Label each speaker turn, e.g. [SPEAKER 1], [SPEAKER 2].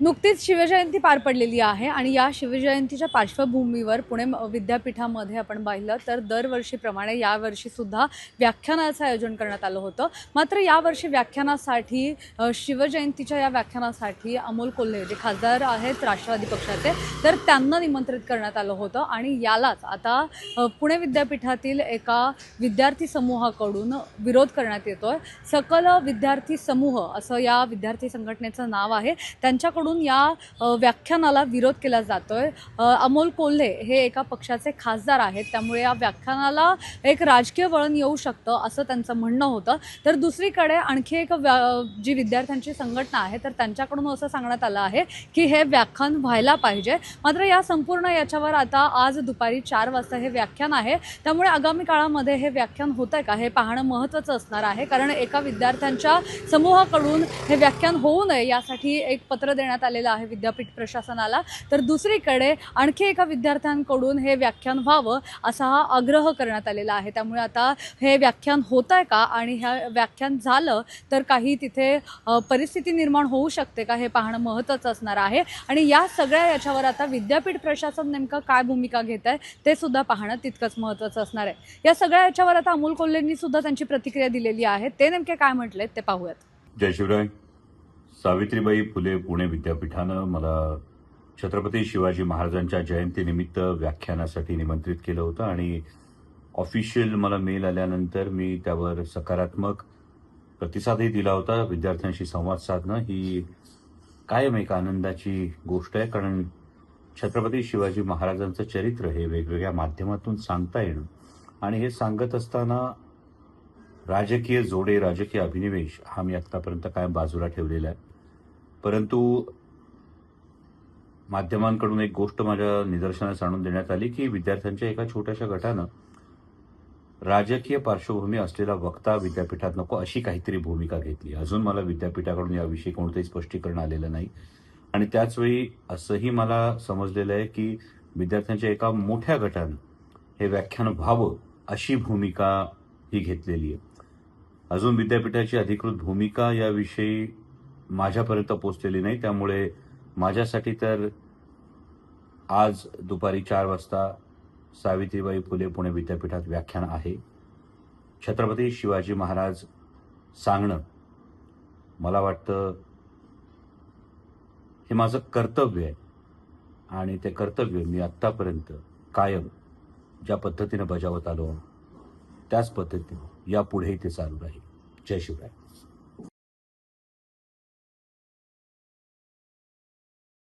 [SPEAKER 1] नुकतीच शिवजयंती पार पडलेली आहे आणि या शिवजयंतीच्या पार्श्वभूमीवर पुणे विद्यापीठामध्ये आपण पाहिलं तर दरवर्षीप्रमाणे यावर्षीसुद्धा व्याख्यानाचं आयोजन करण्यात आलं होतं. मात्र यावर्षी व्याख्यानासाठी शिवजयंतीच्या या व्याख्यानासाठी अमोल कोल्हे जे खासदार आहेत राष्ट्रवादी पक्षाचे तर त्यांना निमंत्रित करण्यात आलं होतं आणि यालाच आता पुणे विद्यापीठातील एका विद्यार्थी समूहाकडून विरोध करण्यात येतोय. सकल विद्यार्थी समूह असं या विद्यार्थी संघटनेचं नाव आहे. त्यांच्याकडून या व्याख्यानाला विरोध केला जातोय. आहे अमोल कोल्हे हे एका पक्षाचे खासदार आहेत. त्यामुळे या व्याख्यानाला एक राजकीय वळण येऊ शकतं असं त्यांचं म्हणणं होतं. तर दुसरीकडे आणखी एक व्या जी विद्यार्थ्यांची संघटना आहे तर त्यांच्याकडून असं सांगण्यात आलं आहे की हे व्याख्यान व्हायला पाहिजे. मात्र या संपूर्ण याच्यावर आता आज दुपारी चार वाजता हे व्याख्यान आहे. त्यामुळे आगामी काळामध्ये हे व्याख्यान होत आहे का हे पाहणं महत्त्वाचं असणार आहे. कारण एका विद्यार्थ्यांच्या समूहाकडून हे व्याख्यान होऊ नये यासाठी एक पत्र देण्यात आलेलं आहे विद्यापीठ प्रशासनाला. तर दुसरीकडे आणखी एका विद्यार्थ्यांकडून हे व्याख्यान व्हावं असा हा आग्रह करण्यात आलेला आहे. त्यामुळे आता हे व्याख्यान होत आहे का? आणि ह्या व्याख्यान झालं तर काही तिथे परिस्थिती निर्माण होऊ शकते का? हे पाहणं महत्त्वाचं असणार आहे. आणि या सगळ्या याच्यावर आता विद्यापीठ प्रशासन नेमकं काय भूमिका घेत आहे ते सुद्धा पाहणं तितकंच महत्त्वाचं असणार आहे. या सगळ्या याच्यावर आता अमोल कोल्हेंनी सुद्धा त्यांची प्रतिक्रिया दिलेली आहे. ते नेमके काय म्हटलेत ते पाहूयात.
[SPEAKER 2] जय शिवराय. सावित्रीबाई फुले पुणे विद्यापीठानं मला छत्रपती शिवाजी महाराजांच्या जयंतीनिमित्त व्याख्यानासाठी निमंत्रित केलं होतं आणि ऑफिशियल मला मेल आल्यानंतर मी त्यावर सकारात्मक प्रतिसादही दिला होता. विद्यार्थ्यांशी संवाद साधणं ही कायम एक आनंदाची गोष्ट आहे कारण छत्रपती शिवाजी महाराजांचं चरित्र हे वेगवेगळ्या माध्यमातून सांगता येणं आणि हे सांगत असताना राजकीय जोडे राजकीय अभिनिवेश हा मी आत्तापर्यंत कायम बाजूला ठेवलेला आहे. परंतु माध्यमांकडून एक गोष्ट माझ्या निदर्शनास आणून देण्यात आली की विद्यार्थ्यांच्या एका छोट्याशा गटानं राजकीय पार्श्वभूमी असलेला वक्ता विद्यापीठात नको अशी काहीतरी भूमिका घेतली. अजून मला विद्यापीठाकडून याविषयी कोणतंही स्पष्टीकरण आलेलं नाही. आणि त्याचवेळी असंही मला समजलेलं आहे की विद्यार्थ्यांच्या एका मोठ्या गटानं हे व्याख्यान व्हावं अशी भूमिका ही घेतलेली आहे. अजून विद्यापीठाची अधिकृत भूमिका याविषयी माझ्यापर्यंत पोचलेली नाही. त्यामुळे माझ्यासाठी तर आज दुपारी चार वाजता सावित्रीबाई फुले पुणे विद्यापीठात व्याख्यान आहे. छत्रपती शिवाजी महाराज सांगणं मला वाटतं हे माझं कर्तव्य आहे. आणि ते कर्तव्य मी आत्तापर्यंत कायम ज्या पद्धतीनं बजावत आलो त्याच पद्धतीनं यापुढेही ते चालू राहील. जय शिवराय.